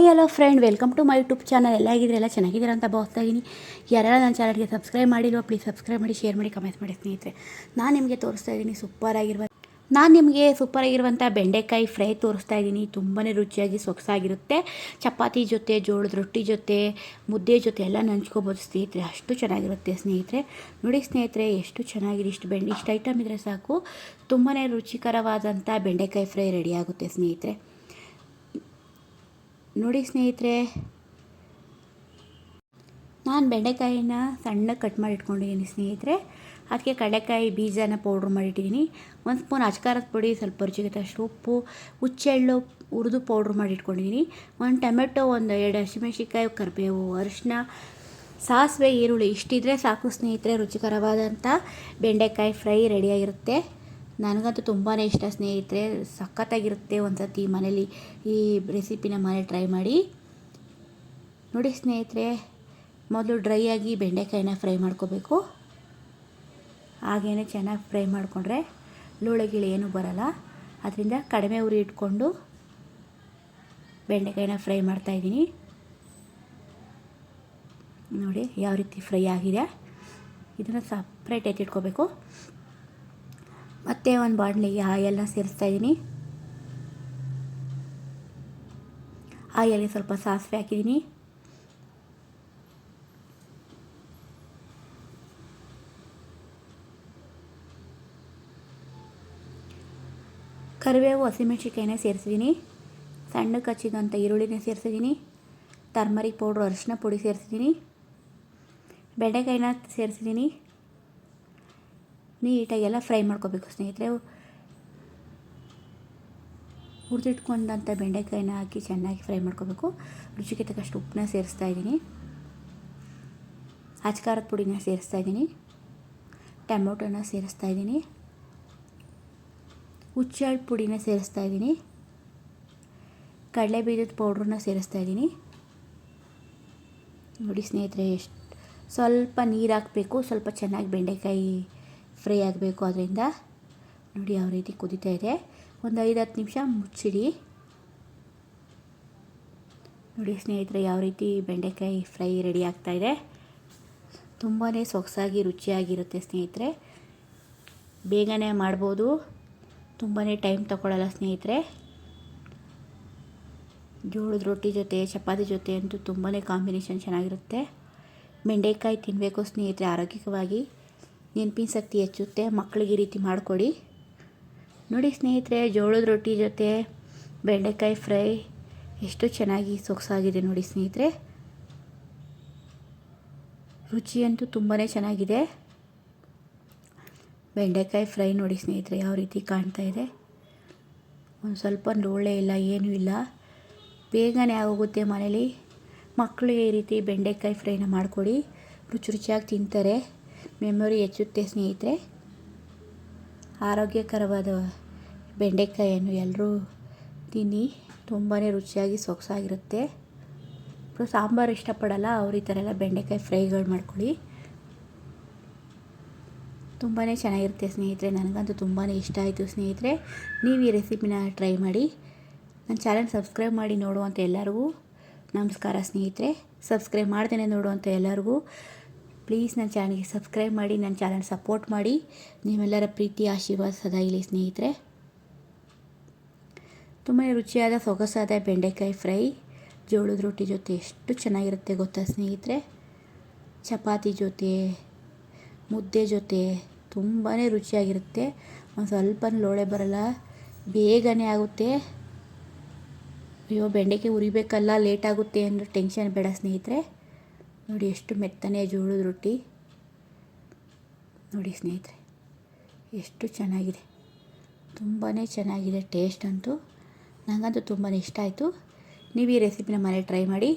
Hi hello friend, welcome to my YouTube channel. ಎಲ್ಲ ಆಗಿದ್ರೆ ಎಲ್ಲ ಚೆನ್ನಾಗಿದ್ದೀರಾ ಅಂತ ಭಾವಿಸ್ತಾ ಇದ್ದೀನಿ. ಯಾರೆಲ್ಲ ನನ್ನ ಚಾನಲ್ಗೆ ಸಬ್ಸ್ಕ್ರೈಬ್ ಮಾಡಿಲ್ವ, ಪ್ಲೀಸ್ ಸಬ್ಸ್ಕ್ರೈಬ್ ಮಾಡಿ, ಶೇರ್ ಮಾಡಿ, ಕಮೆಂಟ್ ಮಾಡಿ ಸ್ನೇಹಿತರೆ. ನಾನು ನಿಮಗೆ ತೋರಿಸ್ತಾ ಇದ್ದೀನಿ ಸೂಪರಾಗಿರುವ ನಾನು ನಿಮಗೆ ಸೂಪರ್ ಆಗಿರುವಂಥ ಬೆಂಡೆಕಾಯಿ ಫ್ರೈ ತೋರಿಸ್ತಾ ಇದ್ದೀನಿ. ತುಂಬಾ ರುಚಿಯಾಗಿ, ಸೊಗಸಾಗಿರುತ್ತೆ. ಚಪಾತಿ ಜೊತೆ, ಜೋಳದ ರೊಟ್ಟಿ ಜೊತೆ, ಮುದ್ದೆ ಜೊತೆ ಎಲ್ಲ ನಂಚ್ಕೋಬೋದು ಸ್ನೇಹಿತರೆ. ಅಷ್ಟು ಚೆನ್ನಾಗಿರುತ್ತೆ ಸ್ನೇಹಿತರೆ. ನೋಡಿ ಸ್ನೇಹಿತರೆ, ಎಷ್ಟು ಚೆನ್ನಾಗಿದೆ, ಇಷ್ಟು ಬೆಂಡೆ ಇಷ್ಟು ಐಟಮ್ ಇದ್ದರೆ ಸಾಕು. ತುಂಬಾ ರುಚಿಕರವಾದಂಥ ಬೆಂಡೆಕಾಯಿ ಫ್ರೈ ರೆಡಿಯಾಗುತ್ತೆ ಸ್ನೇಹಿತರೆ. ನೋಡಿ ಸ್ನೇಹಿತರೆ, ನಾನು ಬೆಂಡೆಕಾಯಿನ ಸಣ್ಣ ಕಟ್ ಮಾಡಿ ಇಟ್ಕೊಂಡಿದ್ದೀನಿ ಸ್ನೇಹಿತರೆ. ಅದಕ್ಕೆ ಕಡಲೆಕಾಯಿ ಬೀಜನ ಪೌಡ್ರ್ ಮಾಡಿಟ್ಟಿದ್ದೀನಿ ಒಂದು ಸ್ಪೂನ್ ಅಚ್ಕಾರದ ಪುಡಿ ಸ್ವಲ್ಪ ರುಚಿಗೆ ತಕ್ಕಷ್ಟು ಉಪ್ಪು, ಹುಚ್ಚೆಳ್ಳು ಹುರಿದು ಪೌಡ್ರ್ ಮಾಡಿ ಇಟ್ಕೊಂಡಿದ್ದೀನಿ ಒಂದು ಟೊಮೆಟೊ, ಒಂದು ಎರಡು ಹಸಿಮೆಣ್ಸಿನ್ಕಾಯಿ ಕರಿಬೇವು ಅರಿಶಿನ ಸಾಸಿವೆ, ಈರುಳ್ಳಿ ಇಷ್ಟಿದ್ರೆ ಸಾಕು ಸ್ನೇಹಿತರೆ ರುಚಿಕರವಾದಂಥ ಬೆಂಡೆಕಾಯಿ ಫ್ರೈ ರೆಡಿಯಾಗಿರುತ್ತೆ ನನಗಂತೂ ತುಂಬಾ ಇಷ್ಟ ಸ್ನೇಹಿತರೆ, ಸಖತ್ತಾಗಿರುತ್ತೆ ಒಂದು ಸತಿ ಮನೇಲಿ ಈ ರೆಸಿಪಿನ ಮನೆ ಟ್ರೈ ಮಾಡಿ. ನೋಡಿ ಸ್ನೇಹಿತರೆ, ಮೊದಲು ಡ್ರೈ ಆಗಿ ಬೆಂಡೆಕಾಯಿನ ಫ್ರೈ ಮಾಡ್ಕೋಬೇಕು. ಹಾಗೇನೆ ಚೆನ್ನಾಗಿ ಫ್ರೈ ಮಾಡಿಕೊಂಡ್ರೆ ಲೋಳೆ ಗಿಳಿ ಏನೂ ಬರಲ್ಲ. ಅದರಿಂದ ಕಡಿಮೆ ಉರಿ ಇಟ್ಕೊಂಡು ಬೆಂಡೆಕಾಯಿನ ಫ್ರೈ ಮಾಡ್ತಾಯಿದ್ದೀನಿ ನೋಡಿ ಯಾವ ರೀತಿ ಫ್ರೈ ಆಗಿದೆ. ಇದನ್ನು ಸಪ್ರೇಟ್ ಎತ್ತಿಟ್ಕೋಬೇಕು ಮತ್ತು ಒಂದು ಬಾಣಲಿಗೆ ಆಯಲ್ನ ಸೇರಿಸ್ತಾ ಇದ್ದೀನಿ ಆಯಲ್ಲಿ ಸ್ವಲ್ಪ ಸಾಸಿವೆ ಹಾಕಿದ್ದೀನಿ ಕರಿಬೇವು ಹಸಿಮೆಣ್ಸಿಕಾಯಿನ ಸೇರಿಸಿದ್ದೀನಿ ಸಣ್ಣ ಹಚ್ಚಿದಂಥ ಈರುಳ್ಳಿನ ಸೇರಿಸಿದ್ದೀನಿ ಟರ್ಮರಿಕ್ ಪೌಡ್ರು ಅರಿಶಿನ ಪುಡಿ ಸೇರಿಸಿದ್ದೀನಿ ಬೆಂಡೆಕಾಯಿನ ಸೇರಿಸಿದ್ದೀನಿ ನೀಟಾಗಿ ಎಲ್ಲ ಫ್ರೈ ಮಾಡ್ಕೋಬೇಕು ಸ್ನೇಹಿತರೆ. ಹುರಿದಿಟ್ಕೊಂಡಂಥ ಬೆಂಡೆಕಾಯಿನ ಹಾಕಿ ಚೆನ್ನಾಗಿ ಫ್ರೈ ಮಾಡ್ಕೋಬೇಕು. ರುಚಿಗೆ ತಕ್ಕಷ್ಟು ಉಪ್ಪನ್ನ ಸೇರಿಸ್ತಾ ಇದ್ದೀನಿ. ಅಚ್ಕಾರದ ಪುಡಿನ ಸೇರಿಸ್ತಾ ಇದ್ದೀನಿ. ಟೊಮೊಟೊನ ಸೇರಿಸ್ತಾ ಇದ್ದೀನಿ. ಹುಚ್ಚಾಳ್ ಪುಡಿನ ಸೇರಿಸ್ತಾ ಇದ್ದೀನಿ. ಕಡಲೆ ಬೀಜದ ಪೌಡ್ರನ್ನ ಸೇರಿಸ್ತಾ ಇದ್ದೀನಿ. ನೋಡಿ ಸ್ನೇಹಿತರೆ, ಎಷ್ಟು ಸ್ವಲ್ಪ ನೀರು ಹಾಕಬೇಕು, ಸ್ವಲ್ಪ ಚೆನ್ನಾಗಿ ಬೆಂಡೆಕಾಯಿ ಫ್ರೈ ಆಗಬೇಕು ಅದರಿಂದ. ನೋಡಿ ಯಾವ ರೀತಿ ಕುದೀತಾ ಇದೆ. ಒಂದು ಐದು ಹತ್ತು ನಿಮಿಷ ಮುಚ್ಚಿಡಿ. ನೋಡಿ ಸ್ನೇಹಿತರೆ, ಯಾವ ರೀತಿ ಬೆಂಡೆಕಾಯಿ ಫ್ರೈ ರೆಡಿ ಆಗ್ತಾಯಿದೆ ತುಂಬಾ ಸೊಗಸಾಗಿ, ರುಚಿಯಾಗಿರುತ್ತೆ ಸ್ನೇಹಿತರೆ. ಬೇಗನೆ ಮಾಡ್ಬೋದು. ತುಂಬಾ ಟೈಮ್ ತಗೊಳ್ಳಲ್ಲ ಸ್ನೇಹಿತರೆ. ಜೋಳದ ರೊಟ್ಟಿ ಜೊತೆ, ಚಪಾತಿ ಜೊತೆ ಅಂತೂ ತುಂಬಾ ಕಾಂಬಿನೇಷನ್ ಚೆನ್ನಾಗಿರುತ್ತೆ. ಬೆಂಡೆಕಾಯಿ ತಿನ್ನಬೇಕು ಸ್ನೇಹಿತರೆ, ಆರೋಗ್ಯಕವಾಗಿ. ನೆನಪಿನ ಶಕ್ತಿ ಹೆಚ್ಚುತ್ತೆ ಮಕ್ಕಳಿಗೆ ಈ ರೀತಿ ಮಾಡಿಕೊಡಿ. ನೋಡಿ ಸ್ನೇಹಿತರೆ, ಜೋಳದ ರೊಟ್ಟಿ ಜೊತೆ ಬೆಂಡೆಕಾಯಿ ಫ್ರೈ ಎಷ್ಟು ಚೆನ್ನಾಗಿ ಸೊಗಸಾಗಿದೆ ನೋಡಿ ಸ್ನೇಹಿತರೆ. ರುಚಿಯಂತೂ ತುಂಬಾ ಚೆನ್ನಾಗಿದೆ. ಬೆಂಡೆಕಾಯಿ ಫ್ರೈ ನೋಡಿ ಸ್ನೇಹಿತರೆ, ಯಾವ ರೀತಿ ಕಾಣ್ತಾ ಇದೆ. ಒಂದು ಸ್ವಲ್ಪ ಲೋಳೆ ಇಲ್ಲ, ಏನೂ ಇಲ್ಲ. ಬೇಗನೆ ಆಗೋಗುತ್ತೆ ಮನೇಲಿ. ಮಕ್ಕಳಿಗೆ ಈ ರೀತಿ ಬೆಂಡೆಕಾಯಿ ಫ್ರೈನ ಮಾಡಿಕೊಡಿ. ರುಚಿ ರುಚಿಯಾಗಿ ತಿಂತಾರೆ. ಮೆಮೊರಿ ಹೆಚ್ಚುತ್ತೆ ಸ್ನೇಹಿತರೆ. ಆರೋಗ್ಯಕರವಾದ ಬೆಂಡೆಕಾಯನ್ನು ಎಲ್ಲರೂ ತಿನ್ನಿ. ತುಂಬಾ ರುಚಿಯಾಗಿ ಸೊಗಸಾಗಿರುತ್ತೆ. ಸಾಂಬಾರು ಇಷ್ಟಪಡಲ್ಲ, ಅವ್ರು ಈ ಥರ ಎಲ್ಲ ಬೆಂಡೆಕಾಯಿ ಫ್ರೈಗಳು ಮಾಡ್ಕೊಳ್ಳಿ. ತುಂಬಾ ಚೆನ್ನಾಗಿರುತ್ತೆ ಸ್ನೇಹಿತರೆ, ನನಗಂತೂ ತುಂಬಾ ಇಷ್ಟ ಆಯಿತು ಸ್ನೇಹಿತರೆ. ನೀವು ಈ ರೆಸಿಪಿನ ಟ್ರೈ ಮಾಡಿ. ನನ್ನ ಚಾನಲ್ ಸಬ್ಸ್ಕ್ರೈಬ್ ಮಾಡಿ ನೋಡುವಂಥ ಎಲ್ಲರಿಗೂ ನಮಸ್ಕಾರ ಸ್ನೇಹಿತರೆ. ಸಬ್ಸ್ಕ್ರೈಬ್ ಮಾಡ್ತೇನೆ ನೋಡುವಂಥ ಎಲ್ಲರಿಗೂ ಪ್ಲೀಸ್ ನನ್ನ ಚಾನಲ್ಗೆ ಸಬ್ಸ್ಕ್ರೈಬ್ ಮಾಡಿ, ನನ್ನ ಚಾನಲ್ ಸಪೋರ್ಟ್ ಮಾಡಿ. ನಿಮ್ಮೆಲ್ಲರ ಪ್ರೀತಿ, ಆಶೀರ್ವಾದ ಸದಾ ಇಲ್ಲಿ ಸ್ನೇಹಿತರೆ. ತುಂಬಾ ರುಚಿಯಾದ, ಸೊಗಸಾದ ಬೆಂಡೆಕಾಯಿ ಫ್ರೈ. ಜೋಳದ ರೊಟ್ಟಿ ಜೊತೆ ಎಷ್ಟು ಚೆನ್ನಾಗಿರುತ್ತೆ ಗೊತ್ತಾ ಸ್ನೇಹಿತರೆ? ಚಪಾತಿ ಜೊತೆ, ಮುದ್ದೆ ಜೊತೆ ತುಂಬಾ ರುಚಿಯಾಗಿರುತ್ತೆ. ಒಂದು ಸ್ವಲ್ಪ ಲೋಳೆ ಬರಲ್ಲ, ಬೇಗನೆ ಆಗುತ್ತೆ. ಅಯ್ಯೋ, ಬೆಂಡೆಕಾಯಿ ಉರಿಬೇಕಲ್ಲ ಲೇಟ್ ಆಗುತ್ತೆ ಅಂದರೆ ಟೆನ್ಷನ್ ಬೇಡ ಸ್ನೇಹಿತರೆ. ನೋಡಿ ಎಷ್ಟು ಮೆತ್ತನೆ ಜೋಳದ ರೊಟ್ಟಿ. ನೋಡಿ ಸ್ನೇಹಿತರೆ, ಎಷ್ಟು ಚೆನ್ನಾಗಿದೆ. ತುಂಬಾ ಚೆನ್ನಾಗಿದೆ ಟೇಸ್ಟ್ ಅಂತೂ. ನನಗಂತೂ ತುಂಬಾ ಇಷ್ಟ ಆಯಿತು. ನೀವು ಈ ರೆಸಿಪಿನ ಮನೇಲಿ ಟ್ರೈ ಮಾಡಿ.